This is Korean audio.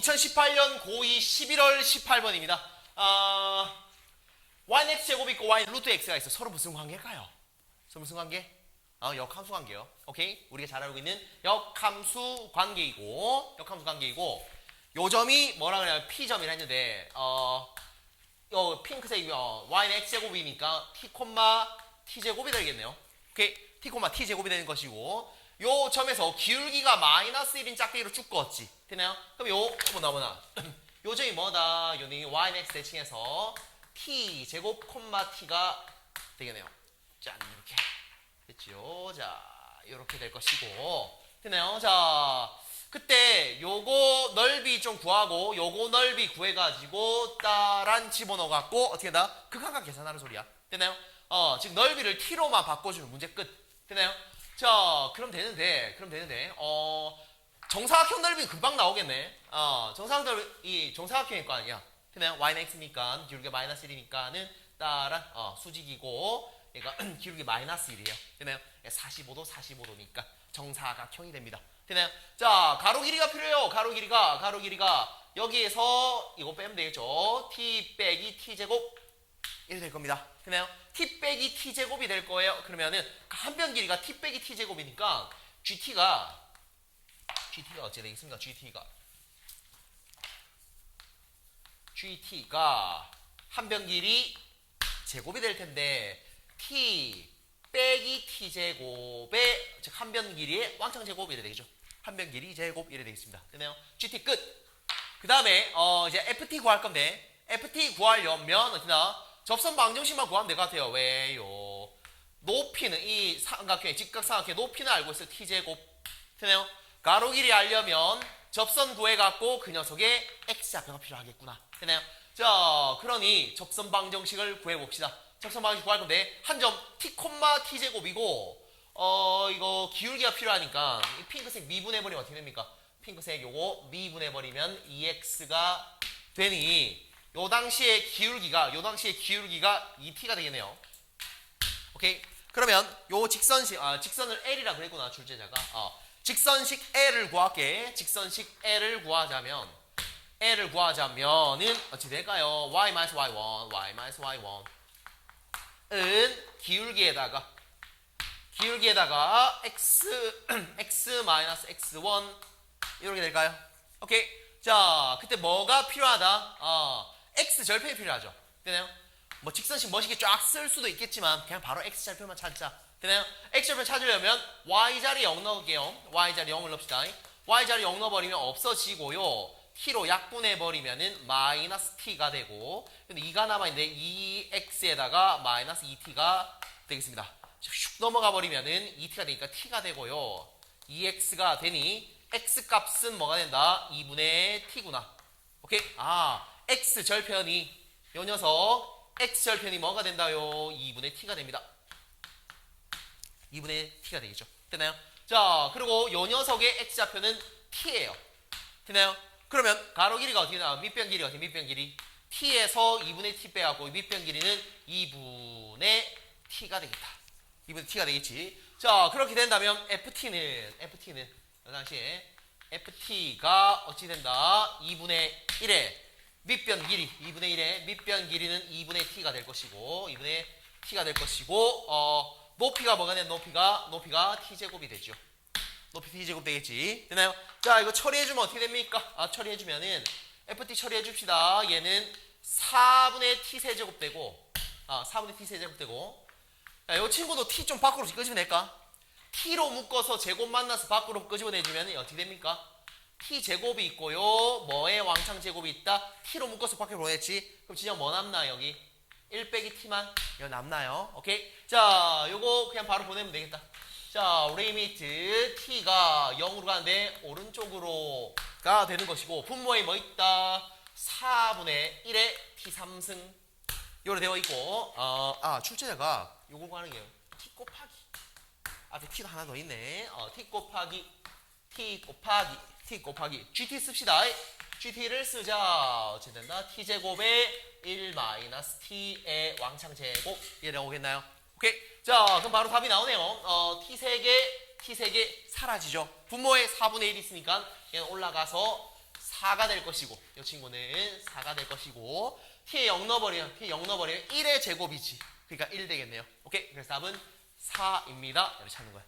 2018년 고2 11월 18번입니다. 아, y x 제곱이 있고 y 루트 x가 있어. 서로 무슨 관계일까요? 서로 무슨 관계? 어, 역함수 관계요. 오케이? 우리가 잘 알고 있는 역함수 관계이고, 역함수 관계이고, 요 점이 뭐라 그래요? P점이라 했는데, 어, 요 핑크색, 어, y는 x 제곱이니까 t, t 제곱이 되겠네요. 오케이? t, t 제곱이 되는 것이고, 요 점에서 기울기가 마이너스 1인 짝대기로 쭉 껐지. 되나요? 그럼 요, 뭐나 뭐나. 요 점이 뭐다? 요는 y는 x 대칭해서 t 제곱 콤마 t가 되겠네요. 짠, 이렇게. 됐지요? 자, 이렇게 될 것이고. 되나요? 자, 그때 요거 넓이 좀 구하고 요거 넓이 구해가지고 따란 집어넣어갖고 어떻게 한다? 극한각 계산하는 소리야. 되나요? 어, 지금 넓이를 t로만 바꿔주면 문제 끝. 되나요? 자, 그럼 되는데, 그럼 되는데, 어, 정사각형 넓이 금방 나오겠네. 어, 정사각형 넓이, 정사각형일 거 아니야. 되나요? y는 x니까, 기울기 마이너스 1이니까는 따란, 어, 수직이고, 그러니까 기울기 마이너스 1이에요. 되나요? 45도, 45도니까 정사각형이 됩니다. 되나요? 자, 가로 길이가 필요해요. 가로 길이가, 가로 길이가. 여기에서 이거 빼면 되겠죠. t 빼기 t 제곱 이렇게 될 겁니다. 되나요? t 빼기 t 제곱이 될 거예요. 그러면은 한 변 길이가 t 빼기 t 제곱이니까 gt가 gt가 어찌 되겠습니까? gt가 gt가 한 변 길이 제곱이 될 텐데 t 빼기 t 제곱의 즉 한 변 길이의 왕창 제곱이 되겠죠. 한 변 길이 제곱 이래 되겠습니다. 되나요? gt 끝. 그 다음에 어 이제 ft 구할 건데 ft 구하려면 어디나 접선 방정식만 구하면 될 것 같아요. 왜요? 높이는 이 삼각형의 직각삼각형의 높이는 알고 있어요. t제곱. 되나요? 가로 길이 알려면 접선 구해갖고 그 녀석의 x좌표가 필요하겠구나. 되나요? 자, 그러니 접선 방정식을 구해봅시다. 접선 방정식 구할 건데 한 점 t, t제곱이고 어 이거 기울기가 필요하니까 이 핑크색 미분해버리면 어떻게 됩니까? 핑크색 요거 미분해버리면 2x가 되니 요 당시에 기울기가 요 당시에 기울기가 2t가 되겠네요. 오케이. 그러면 요 직선식 아 직선을 L이라 그랬구나 출제자가. 어. 직선식 L을 구할게. 직선식 L을 구하자면 L을 구하자면은 어찌 될까요? y y1 y y1 은 기울기에다가 기울기에다가 x x x1 이렇게 될까요? 오케이. 자, 그때 뭐가 필요하다? 어, x 절편이 필요하죠. 되나요? 뭐 직선식 멋있게 쫙 쓸 수도 있겠지만 그냥 바로 x 절편만 찾자. 되나요? x 절편 찾으려면 y 자리 0 넣을게요. y 자리 0을 넣읍시다. y 자리 0 넣어버리면 없어지고요. t로 약분해 버리면은 마이너스 t가 되고 근데 2가 남아있는데 2x에다가 마이너스 2t가 되겠습니다. 슉 넘어가 버리면은 2t가 되니까 t가 되고요. 2x가 되니 x 값은 뭐가 된다? 2분의 t구나. 오케이? 아, x 절편이 요 녀석 x 절편이 뭐가 된다요? 2분의 t가 됩니다. 2분의 t가 되겠죠. 되나요? 자, 그리고 요 녀석의 x 좌표는 t예요. 되나요? 그러면 가로 길이가 어떻게 나와? 밑변 길이가 어떻게 밑변 길이? t에서 2분의 t 빼갖고 밑변 길이는 2분의 t가 되겠다. 2분의 t가 되겠지. 자, 그렇게 된다면 ft는 ft는 그 당시에 ft가 어찌 된다? 2분의 1에 밑변 길이 2분의 1에 밑변 길이는 2분의 t가 될 것이고 2분의 t가 될 것이고 어 높이가 뭐가 된 높이가 높이가 t 제곱이 되죠. 높이 t 제곱 되겠지. 되나요? 자, 이거 처리해 주면 어떻게 됩니까? 아, 처리해 주면은 ft 처리해 줍시다. 얘는 4분의 t 세제곱 되고 아, 4분의 t 세제곱 되고 자, 이 친구도 t 좀 밖으로 끄집어낼까? t로 묶어서 제곱 만나서 밖으로 끄집어내주면 어떻게 됩니까? T 제곱이 있고요. 뭐의 왕창 제곱이 있다? t로 묶어서 밖에 보냈지. 그럼 진짜 뭐 남나 여기? 1 빼기 t만 여기 남나요? 오케이. 자, 요거 그냥 바로 보내면 되겠다. 자, 리미트 t가 0으로 가는데 오른쪽으로가 되는 것이고 분모에 뭐 있다? 4분의 1의 t 3승 요로 되어 있고 어, 아 출제자가 요거 구하는 게요. t 곱하기 앞에 t가 하나 더 있네. 어, t 곱하기 t 곱하기 t 곱하기 gt 씁시다. gt를 쓰자. 어찌 된다? t 제곱에 1 마이너스 t의 왕창 제곱 이래 오겠나요? 오케이. 자, 그럼 바로 답이 나오네요. 어, t 세 개, t 세개 사라지죠. 분모에 4분의 1 있으니까 얘는 올라가서 4가 될 것이고 이 친구는 4가 될 것이고 t에 0 넣어버리면 t에 0 넣어버리면 1의 제곱이지 그러니까 1 되겠네요 오케이 그래서 답은 4입니다 이렇게 찾는 거야